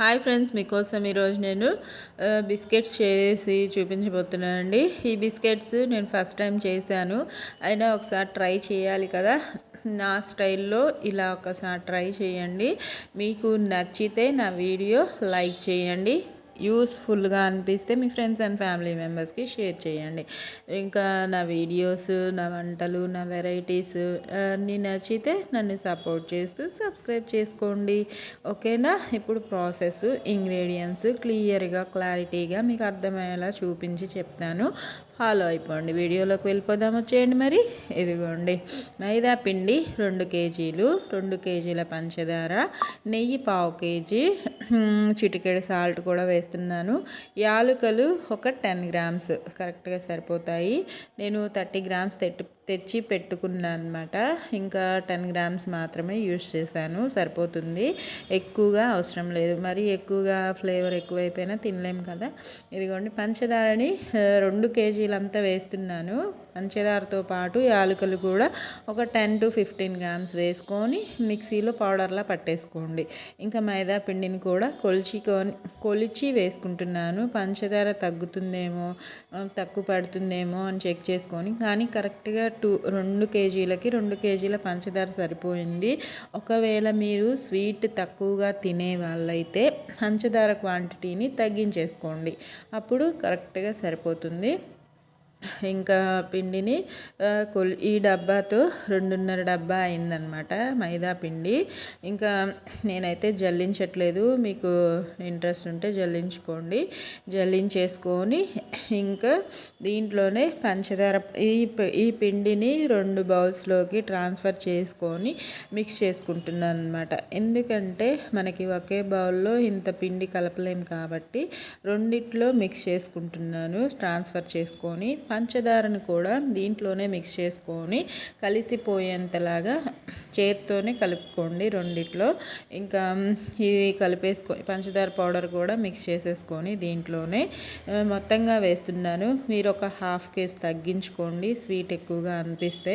Hi friends మీకోసం ఈరోజు నేను బిస్కెట్స్ చేసి చూపించబోతున్నానండి. ఈ బిస్కెట్స్ నేను ఫస్ట్ టైం చేశాను. అయినా ఒకసారి ట్రై చేయాలి కదా. నా స్టైల్లో ఇలా ఒకసారి ట్రై చేయండి. మీకు నచ్చితే నా వీడియో లైక్ చేయండి. యూస్ఫుల్గా అనిపిస్తే మీ ఫ్రెండ్స్ అండ్ ఫ్యామిలీ మెంబర్స్కి షేర్ చేయండి. ఇంకా నా వీడియోస్ నా వంటలు నా వెరైటీస్ అన్నీ నచ్చితే నన్ను సపోర్ట్ చేస్తూ సబ్స్క్రైబ్ చేసుకోండి. ఓకేనా? ఇప్పుడు ప్రాసెస్ ఇంగ్రీడియంట్స్ క్లియర్గా క్లారిటీగా మీకు అర్థమయ్యేలా చూపించి చెప్తాను. ఫాలో అయిపోండి. వీడియోలోకి వెళ్ళిపోదాం వచ్చేయండి మరి. ఇదిగోండి. మైదా పిండి రెండు కేజీలు రెండు కేజీల పంచదార నెయ్యి పావు కేజీ చిటికెడు సాల్ట్ కూడా వేస్తున్నాను. యాలకులు ఒక టెన్ గ్రామ్స్. కరెక్ట్గా సరిపోతాయి. నేను థర్టీ గ్రామ్స్ తెట్టి తెచ్చి పెట్టుకున్నాను అనమాట ఇంకా టెన్ గ్రామ్స్ మాత్రమే యూస్ చేశాను. సరిపోతుంది. ఎక్కువగా అవసరం లేదు. మరి ఎక్కువగా ఫ్లేవర్ ఎక్కువైపోయినా తినలేము కదా. ఇదిగోండి పంచదారని రెండు కేజీలంతా వేస్తున్నాను. పంచదారతో పాటు యాలకులు కూడా ఒక టెన్ టు ఫిఫ్టీన్ గ్రామ్స్ వేసుకొని మిక్సీలో పౌడర్లా పట్టేసుకోండి. ఇంకా మైదా పిండిని కూడా కొలిచికొని కొలిచి వేసుకుంటున్నాను. పంచదార తగ్గుతుందేమో తక్కువ పడుతుందేమో అని చెక్ చేసుకొని కానీ కరెక్ట్గా టూ రెండు కేజీలకి రెండు కేజీల పంచదార సరిపోయింది. ఒకవేళ మీరు స్వీట్ తక్కువగా తినే వాళ్ళైతే పంచదార క్వాంటిటీని తగ్గించేసుకోండి. అప్పుడు కరెక్ట్గా సరిపోతుంది. ఇంకా పిండిని కొల్ ఈ డబ్బాతో రెండున్నర డబ్బా అయిందనమాట మైదా పిండి. ఇంకా నేనైతే జల్లించట్లేదు మీకు ఇంట్రెస్ట్ ఉంటే జల్లించుకోండి. జల్లించేసుకొని ఇంకా దీంట్లోనే పంచదార ఈ ఈ పిండిని రెండు బౌల్స్లోకి ట్రాన్స్ఫర్ చేసుకొని మిక్స్ చేసుకుంటున్నాను అనమాట ఎందుకంటే మనకి ఒకే బౌల్లో ఇంత పిండి కలపలేం కాబట్టి రెండిట్లో మిక్స్ చేసుకుంటున్నాను ట్రాన్స్ఫర్ చేసుకొని. పంచదారను కూడా దీంట్లోనే మిక్స్ చేసుకొని కలిసిపోయేంతలాగా చేత్తోనే కలుపుకోండి రెండిట్లో. ఇంకా ఇది కలిపేసుకో పంచదార పౌడర్ కూడా మిక్స్ చేసేసుకొని దీంట్లోనే మొత్తంగా వేస్తున్నాను. మీరు ఒక హాఫ్ కేజీ తగ్గించుకోండి. స్వీట్ ఎక్కువగా అనిపిస్తే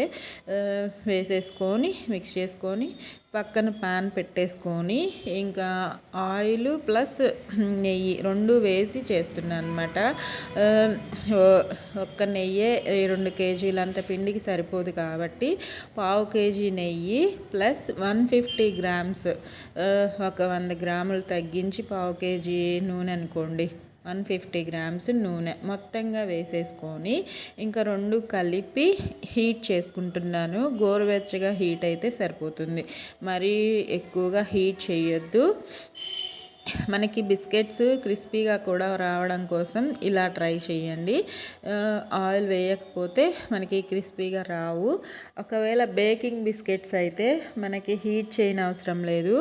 వేసేసుకొని మిక్స్ చేసుకొని పక్కన ప్యాన్ పెట్టేసుకొని ఇంకా ఆయిల్ ప్లస్ నెయ్యి రెండు వేసి చేస్తున్నాను అనమాట ఒక్క నెయ్యే రెండు కేజీలంత పిండికి సరిపోదు కాబట్టి పావు కేజీ నెయ్యి ప్లస్ వన్ ఫిఫ్టీ గ్రామ్స్ ఒక వంద గ్రాములు తగ్గించి పావు కేజీ నూనె అనుకోండి. వన్ ఫిఫ్టీ గ్రామ్స్ నూనె మొత్తంగా వేసేసుకొని ఇంకా రెండు కలిపి హీట్ చేసుకుంటున్నాను. గోరువెచ్చగా హీట్ అయితే సరిపోతుంది. మరీ ఎక్కువగా హీట్ చేయొద్దు. మనకి బిస్కెట్స్ క్రిస్పీగా కూడా రావడం కోసం ఇలా ట్రై చేయండి. ఆయిల్ వేయకపోతే మనకి క్రిస్పీగా రావు. ఒకవేళ బేకింగ్ బిస్కెట్స్ అయితే మనకి హీట్ చేయని అవసరం లేదు.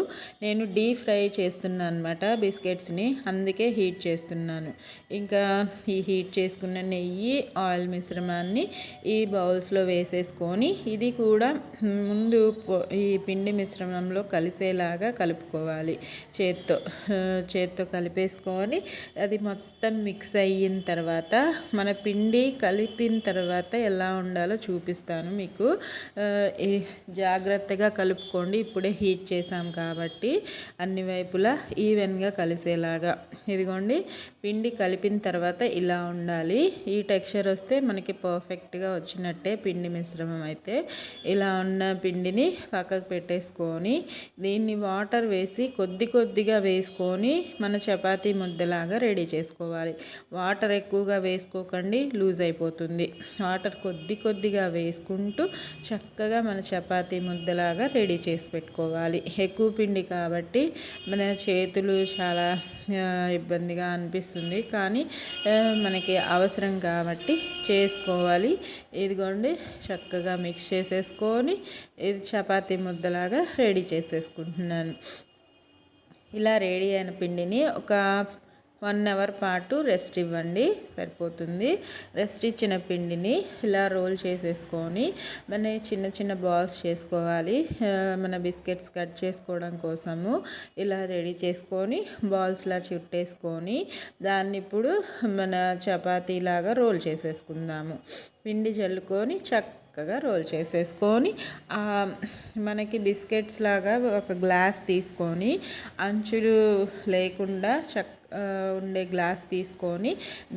నేను డీప్ ఫ్రై చేస్తున్నాను అనమాట బిస్కెట్స్ని అందుకే హీట్ చేస్తున్నాను. ఇంకా ఈ హీట్ చేసుకున్న నెయ్యి ఆయిల్ మిశ్రమాన్ని ఈ బౌల్స్లో వేసేసుకొని ఇది కూడా ముందు ఈ పిండి మిశ్రమంలో కలిసేలాగా కలుపుకోవాలి చేత్తో. చేత్తో కలిపేసుకొని అది మొత్తం మిక్స్ అయిన తర్వాత మన పిండి కలిపిన తర్వాత ఎలా ఉండాలో చూపిస్తాను మీకు. జాగ్రత్తగా కలుపుకోండి. ఇప్పుడే హీట్ చేసాం కాబట్టి అన్ని వైపులా ఈవెన్గా కలిసేలాగా. ఇదిగోండి పిండి కలిపిన తర్వాత ఇలా ఉండాలి. ఈ టెక్స్చర్ వస్తే మనకి పర్ఫెక్ట్గా వచ్చినట్టే పిండి మిశ్రమం అయితే. ఇలా ఉన్న పిండిని పక్కకు పెట్టేసుకొని దీన్ని వాటర్ వేసి కొద్ది కొద్దిగా వేసుకొని మన చపాతీ ముద్దలాగా రెడీ చేసుకోవాలి. వాటర్ ఎక్కువగా వేసుకోకండి లూజ్ అయిపోతుంది. వాటర్ కొద్ది కొద్దిగా వేసుకుంటూ చక్కగా మన చపాతీ ముద్దలాగా రెడీ చేసి పెట్టుకోవాలి. ఎక్కువ పిండి కాబట్టి మన చేతులు చాలా ఇబ్బందిగా అనిపిస్తుంది. కానీ మనకి అవసరం కాబట్టి చేసుకోవాలి. ఇదిగోండి చక్కగా మిక్స్ చేసేసుకొని ఇది చపాతీ ముద్దలాగా రెడీ చేసేసుకుంటున్నాను. ఇలా రెడీ అయిన పిండిని ఒక వన్ అవర్ పాటు రెస్ట్ ఇవ్వండి సరిపోతుంది. రెస్ట్ ఇచ్చిన పిండిని ఇలా రోల్ చేసేసుకొని మన చిన్న చిన్న బాల్స్ చేసుకోవాలి. మన బిస్కెట్స్ కట్ చేసుకోవడం కోసము ఇలా రెడీ చేసుకొని బాల్స్లా చుట్టేసుకొని దాన్ని ఇప్పుడు మన చపాతీలాగా రోల్ చేసేసుకుందాము. పిండి చల్లుకొని చక్క చక్కగా రోల్ చేసేసుకొని మనకి బిస్కెట్స్ లాగా ఒక గ్లాస్ తీసుకొని అంచులు లేకుండా చక్క ఉండే గ్లాస్ తీసుకొని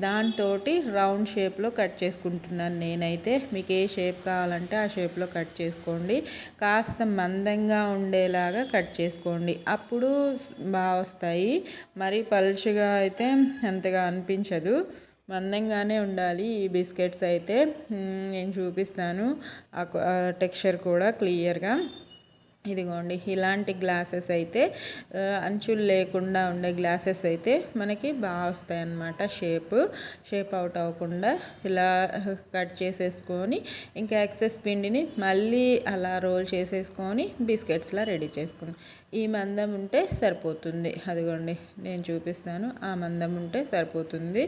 దాంతో రౌండ్ షేప్లో కట్ చేసుకుంటున్నాను నేనైతే. మీకు ఏ షేప్ కావాలంటే ఆ షేప్లో కట్ చేసుకోండి. కాస్త మందంగా ఉండేలాగా కట్ చేసుకోండి. అప్పుడు బాగా వస్తాయి. మరి పలుచగా అయితే అంతగా అనిపించదు. మందంగానే ఉండాలి ఈ బిస్కెట్స్ అయితే. నేను చూపిస్తాను. ఆ టెక్స్చర్ కూడా క్లియర్గా. ఇదిగోండి ఇలాంటి గ్లాసెస్ అయితే అంచులు లేకుండా ఉండే గ్లాసెస్ అయితే మనకి బాగా వస్తాయి అన్నమాట షేప్. షేప్ అవుట్ అవ్వకుండా ఇలా కట్ చేసేసుకొని ఇంకా ఎక్సెస్ పిండిని మళ్ళీ అలా రోల్ చేసేసుకొని బిస్కెట్స్లా రెడీ చేసుకుని ఈ మందం ఉంటే సరిపోతుంది. అదిగోండి నేను చూపిస్తాను. ఆ మందం ఉంటే సరిపోతుంది.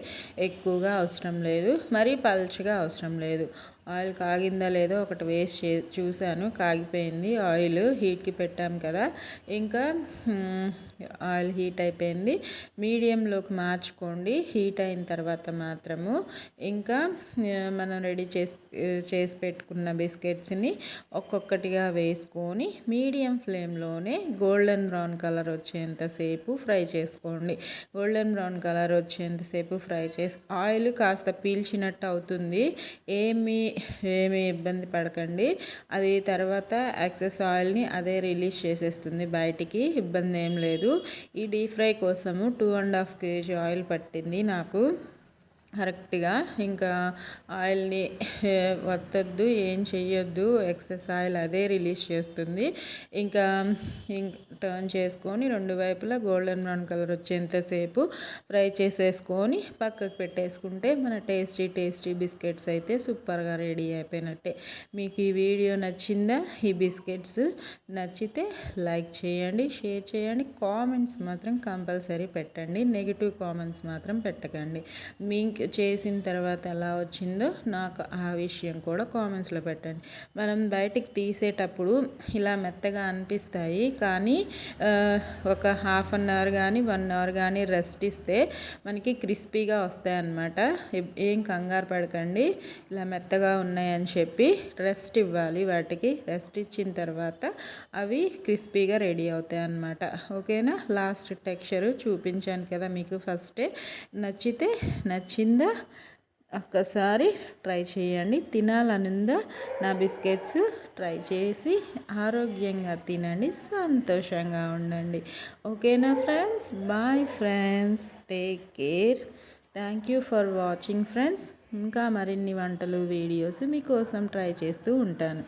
ఎక్కువగా అవసరం లేదు. మరీ పల్చగా అవసరం లేదు. ఆయిల్ కాగిందా లేదో ఒకటి వేస్ట్ చే చూశాను కాగిపోయింది. ఆయిల్ హీట్కి పెట్టాం కదా. ఇంకా ఆయిల్ హీట్ అయిపోయింది. మీడియంలోకి మార్చుకోండి. హీట్ అయిన తర్వాత మాత్రము ఇంకా మనం రెడీ చేసి చేసి పెట్టుకున్న బిస్కెట్స్ని ఒక్కొక్కటిగా వేసుకొని మీడియం ఫ్లేమ్లోనే గోల్డెన్ బ్రౌన్ కలర్ వచ్చేంతసేపు ఫ్రై చేసుకోండి. గోల్డెన్ బ్రౌన్ కలర్ వచ్చేంతసేపు ఫ్రై చేసి ఆయిల్ కాస్త పీల్చినట్టు అవుతుంది. ఏమి ఏమి ఇబ్బంది పడకండి. అది తర్వాత యాక్సెస్ ఆయిల్ని అదే రిలీజ్ చేసేస్తుంది. బయటికి ఇబ్బంది ఏం లేదు. ఈ డీప్ ఫ్రై కోసము two and half KG oil పట్టింది నాకు. కరెక్ట్గా. ఇంకా ఆయిల్ని వత్తద్దు ఏం చెయ్యొద్దు ఎక్సెస్ ఆయిల్ అదే రిలీజ్ చేస్తుంది. ఇంకా టర్న్ చేసుకొని రెండు వైపులా గోల్డెన్ బ్రౌన్ కలర్ వచ్చేంతసేపు ఫ్రై చేసేసుకొని పక్కకు పెట్టేసుకుంటే మన టేస్టీ టేస్టీ బిస్కెట్స్ అయితే సూపర్గా రెడీ అయిపోయినట్టే. మీకు ఈ వీడియో నచ్చిందా? ఈ బిస్కెట్స్ నచ్చితే లైక్ చేయండి షేర్ చేయండి కామెంట్స్ మాత్రం కంపల్సరీ పెట్టండి నెగిటివ్ కామెంట్స్ మాత్రం పెట్టకండి. మీకు చేసిన తర్వాత ఎలా వచ్చిందో నాకు ఆ విషయం కూడా కామెంట్స్లో పెట్టండి. మనం బయటికి తీసేటప్పుడు ఇలా మెత్తగా అనిపిస్తాయి కానీ ఒక హాఫ్ అన్ అవర్ కానీ వన్ అవర్ కానీ రెస్ట్ ఇస్తే మనకి క్రిస్పీగా వస్తాయి అన్నమాట. ఏం కంగారు పడకండి. ఇలా మెత్తగా ఉన్నాయని చెప్పి రెస్ట్ ఇవ్వాలి వాటికి. రెస్ట్ ఇచ్చిన తర్వాత అవి క్రిస్పీగా రెడీ అవుతాయి అన్నమాట. ఓకేనా? లాస్ట్ టెక్స్చర్ చూపించాను కదా మీకు ఫస్టే. నచ్చితే నచ్చింది ఉందా ఒక్కసారి ట్రై చేయండి. తినాలనుందా? నా బిస్కెట్స్ ట్రై చేసి ఆరోగ్యంగా తినండి. సంతోషంగా ఉండండి. ఓకేనా friends? Bye friends. Take care. Thank you for watching friends. ఇంకా మరిన్ని వంటలు వీడియోస్ మీకోసం ట్రై చేస్తూ ఉంటాను.